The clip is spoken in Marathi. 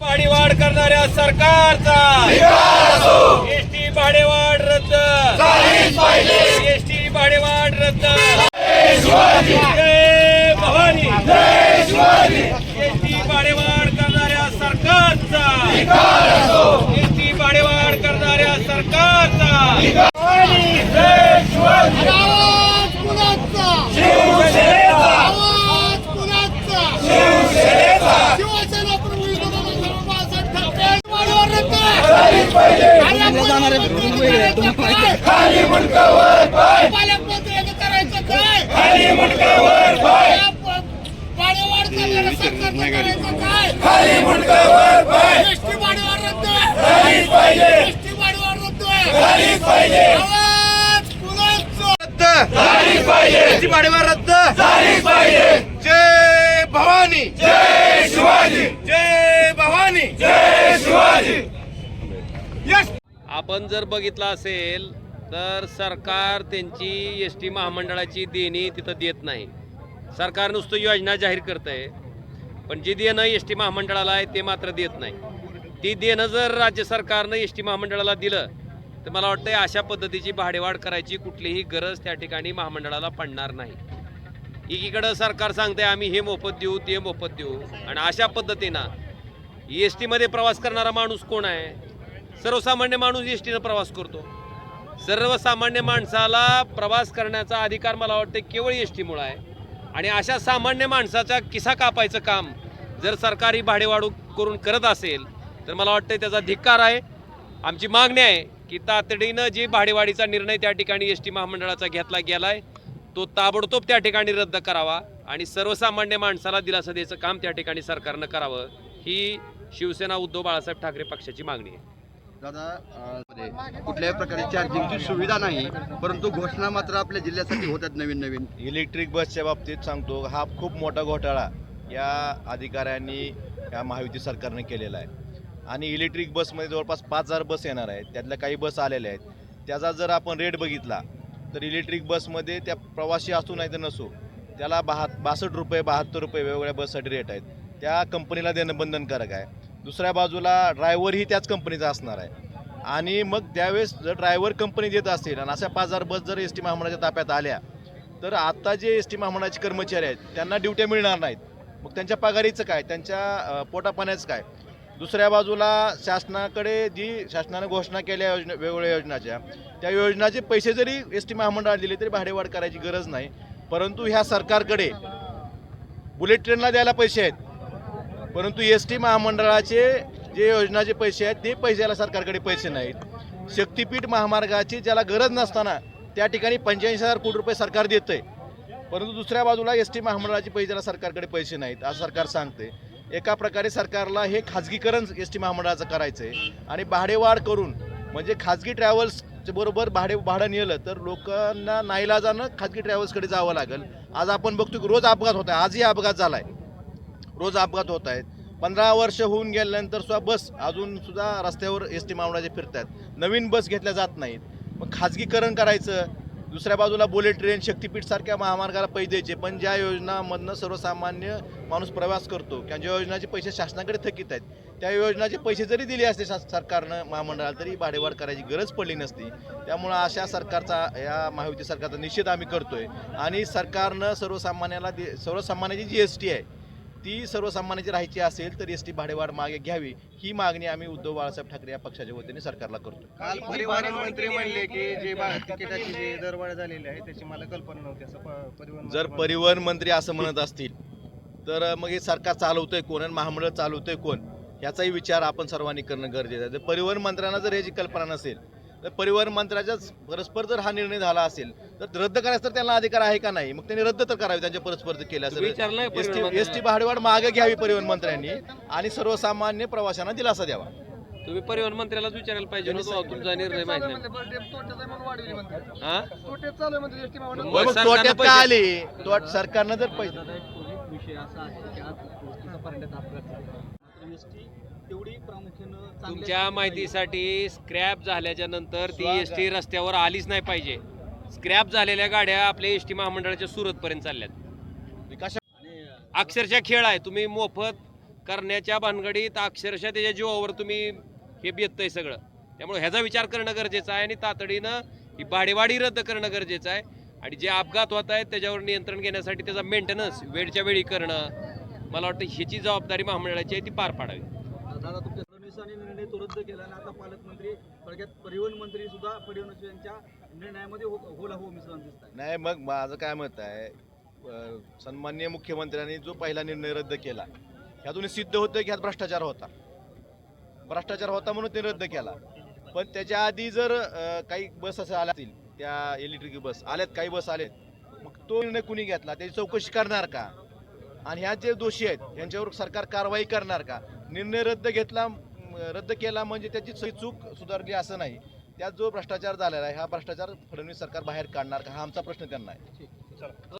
भाडीवाढ करणाऱ्या सरकारचा. एसटी भाडेवाढ रद्द. एसटी भाडेवाढ रद्द. भवानी. एसटी भाडेवाढ करणाऱ्या सरकारचा. एसटी भाडेवाढ करणाऱ्या सरकारचा आवाज कुणाचा आवाज कुणाचा शिवसेना प्रमुख उद्धव बाळासाहेब ठाकरे वाढीवर रद्द. काय? पालकमंत्र्यांनी करायचं काय? या प- वाढीवाढ करणाऱ्या सरकारचं करायचं काय? एसटी रद्द. एसटी वाढीवर रद्द. आवाज कुणाचा एसटी भाडेवाढ रद्द. जय भवानी. जय शिवाजी. जय भवानी. जय शिवाजी. आपण जर बघितलं असेल तर सरकार त्यांची एस टी महामंडळाची देणी तिथं देत नाही. सरकार नुसतं योजना जाहीर करत आहे पण जी देणं एस टी महामंडळाला आहे ते मात्र देत नाही. ती देणं जर राज्य सरकारनं एस टी महामंडळाला दिलं तर मला वाटतं अशा पद्धतीची भाडेवाढ करायची कुठलीही गरज त्या ठिकाणी महामंडळाला पडणार नाही. एकीकडं सरकार सांगते आम्ही हे मोफत देऊ ते मोफत देऊ. आणि अशा पद्धतीनं एस टीमध्ये प्रवास करणारा माणूस कोण आहे? सर्वसामान्य माणूस एस टीनं प्रवास करतो. सर्वसामान्य माणसाला प्रवास करण्याचा अधिकार मला वाटतं केवळ एस टीमुळं आहे. आणि अशा सामान्य माणसाचा किसा कापायचं काम जर सरकारी भाडेवाढू करून करत असेल तर मला वाटतं त्याचा धिक्कार आहे. आमची मागणी आहे की तातडीनं जी भाडेवाढीचा निर्णय त्या ठिकाणी एस टी महामंडळाचा घेतला गेला आहे तो ताबडतोब त्या ठिकाणी रद्द करावा आणि सर्वसामान्य माणसाला दिलासा द्यायचं काम त्या ठिकाणी सरकारनं करावं ही शिवसेना उद्धव बाळासाहेब ठाकरे पक्षाची मागणी आहे. दादा कुठल्याही प्रकारे चार्जिंगची सुविधा नाही परंतु घोषणा मात्र आपल्या जिल्ह्यासाठी होतात नवीन नवीन इलेक्ट्रिक बसच्या बाबतीत सांगतो हा खूप मोठा घोटाळा या अधिकाऱ्यांनी या महायुती सरकारने केलेला आहे. आणि इलेक्ट्रिक बसमध्ये जवळपास पाच हजार बस येणार आहेत त्यातल्या काही बस आलेल्या आहेत. त्याचा जर आपण रेट बघितला तर इलेक्ट्रिक बसमध्ये त्या प्रवासी असू नाही तर नसो त्याला बहा बासष्ट रुपये बहात्तर रुपये वेगवेगळ्या बससाठी रेट आहेत. त्या कंपनीला देणं बंधनकारक आहे. दुसऱ्या बाजूला ड्रायव्हरही त्याच कंपनीचा असणार आहे. आणि मग त्यावेळेस जर ड्रायव्हर कंपनी देत असेल आणि अशा पाच हजार बस जर एस टी महामंडळाच्या ताब्यात आल्या तर आत्ता जे एस टी महामंडळाचे कर्मचारी आहेत त्यांना ड्युट्या मिळणार नाहीत. मग त्यांच्या पगारीचं काय? त्यांच्या पोटापाण्याचं काय? दुसऱ्या बाजूला शासनाकडे जी शासनानं घोषणा केल्या योजना वेगवेगळ्या योजनाच्या त्या योजनाचे पैसे जरी एस टी महामंडळाला दिले तरी भाडेवाढ करायची गरज नाही. परंतु ह्या सरकारकडे बुलेट ट्रेनला द्यायला पैसे आहेत. परंतु एस टी महामंडळाचे जे योजनाचे पैसे आहेत ते पैशाला सरकारकडे पैसे नाहीत. शक्तीपीठ महामार्गाची ज्याला गरज नसताना त्या ठिकाणी पंच्याऐंशी हजार कोटी रुपये सरकार देतंय. परंतु दुसऱ्या बाजूला एस टी महामंडळाचे पैशाला सरकारकडे पैसे नाहीत असं सरकार सांगते एका प्रकारे सरकारला हे खाजगीकरण एस टी महामंडळाचं करायचं आहे आणि भाडेवाढ करून म्हणजे खाजगी ट्रॅव्हल्सच्या बरोबर भाडे भाडं नेलं तर लोकांना नाईलाजानं खाजगी ट्रॅव्हल्सकडे जावं लागेल. आज आपण बघतो की रोज अपघात होत आहे आजही अपघात झाला आहे रोज अपघात होत आहेत. पंधरा वर्ष होऊन गेल्यानंतर सुद्धा बस अजूनसुद्धा रस्त्यावर एस टी महामंडळाचे फिरतात नवीन बस घेतल्या जात नाहीत. मग खाजगीकरण करायचं. दुसऱ्या बाजूला बुलेट ट्रेन शक्तीपीठसारख्या महामार्गाला पैसे द्यायचे. पण ज्या योजनामधनं सर्वसामान्य माणूस प्रवास करतो किंवा ज्या योजनाचे पैसे शासनाकडे थकीत आहेत त्या योजनाचे पैसे जरी दिले असते शास- सरकारनं महामंडळाला तरी भाडेवाढ करायची गरज पडली नसती. त्यामुळं अशा सरकारचा या महायुती सरकारचा निषेध आम्ही करतोय. आणि सरकारनं सर्वसामान्याला दे सर्वसामान्याची जी एस टी आहे ती सर्वसामान्याची राहायची असेल तर एस टी भाडेवाढ मागे घ्यावी. ही मागणी आम्ही उद्धव बाळासाहेब ठाकरे या पक्षाच्या वतीने सरकारला करतो काल परिवहन मंत्री म्हणले की जे तिकिटाची जी दरवाढ झालेली आहे त्याची मला कल्पना नव्हती. असं प- परिवहन जर परिवहन मंत्री असं म्हणत असतील तर मग हे सरकार चालवतंय कोण आणि महामंडळ चालवतंय कोण? याचाही विचार आपण सर्वांनी करणं गरजेचं आहे. जर परिवहन मंत्र्यांना जर याची कल्पना नसेल तर परिवहन मंत्र्याच्याच परस्पर जर हा निर्णय झाला असेल तर रद्द करायचा तर त्यांना अधिकार आहे का नाही? मग त्यांनी रद्द तर करावे त्यांच्या परस्पर जर केलं तुम्ही असेल. विचारलंय एस परिवहन टी भाडेवाढ मागे घ्यावी परिवहन मंत्र्यांनी आणि सर्वसामान्य प्रवाशांना दिलासा द्यावा. तुम्ही परिवहन मंत्र्यालाच विचारायला पाहिजे तुमचा निर्णय माहिती हा? आले? सरकारनं जर पैसे तेवढी प्रामुख्यानं तुमच्या माहितीसाठी स्क्रॅप झाल्याच्यानंतर ती एस टी रस्त्यावर आलीच नाही पाहिजे. स्क्रॅप झालेल्या गाड्या आपल्या एस टी महामंडळाच्या सुरत पर्यंत चालल्यात अक्षरशः खेळ आहे. तुम्ही मोफत करण्याच्या भानगडीत अक्षरशः त्याच्या जीवावर तुम्ही हे बेततंय सगळं. त्यामुळे ह्याचा विचार करणं गरजेचं आहे आणि तातडीनं ही भाडेवाढी रद्द करणं गरजेचं आहे. आणि जे अपघात होत आहेत त्याच्यावर नियंत्रण घेण्यासाठी त्याचा मेंटेनन्स वेळच्या वेळी करणं मला वाटतं ह्याची जबाबदारी महामंडळाची आहे ती पार पाडावी. दादा तुमच्या फडणवीसांनी निर्णय तो रद्द केला आणि आता पालकमंत्री थोडक्यात परिवहन मंत्री सुद्धा फडणवीस यांच्या निर्णयामध्ये हो होला हो मिसळून दिसत आहे नाही मग माझं काय मत आहे सन्मान्य मुख्यमंत्र्यांनी जो पहिला निर्णय रद्द केला ह्यातून सिद्ध होतं की ह्यात भ्रष्टाचार होता. भ्रष्टाचार होता म्हणून ते रद्द केला. पण त्याच्या आधी जर काही बस असं आल्या असतील त्या इलेक्ट्रिक बस आल्यात काही बस आलेत मग तो निर्णय कुणी घेतला? त्याची चौकशी करणार का? आणि ह्या जे दोषी आहेत यांच्यावर सरकार कारवाई करणार का? निर्णय रद्द घेतला रद्द केला म्हणजे त्याची सही चूक सुधारली असं नाही. त्यात जो भ्रष्टाचार झालेला आहे हा भ्रष्टाचार फडणवीस सरकार बाहेर काढणार का? हा आमचा प्रश्न त्यांना आहे.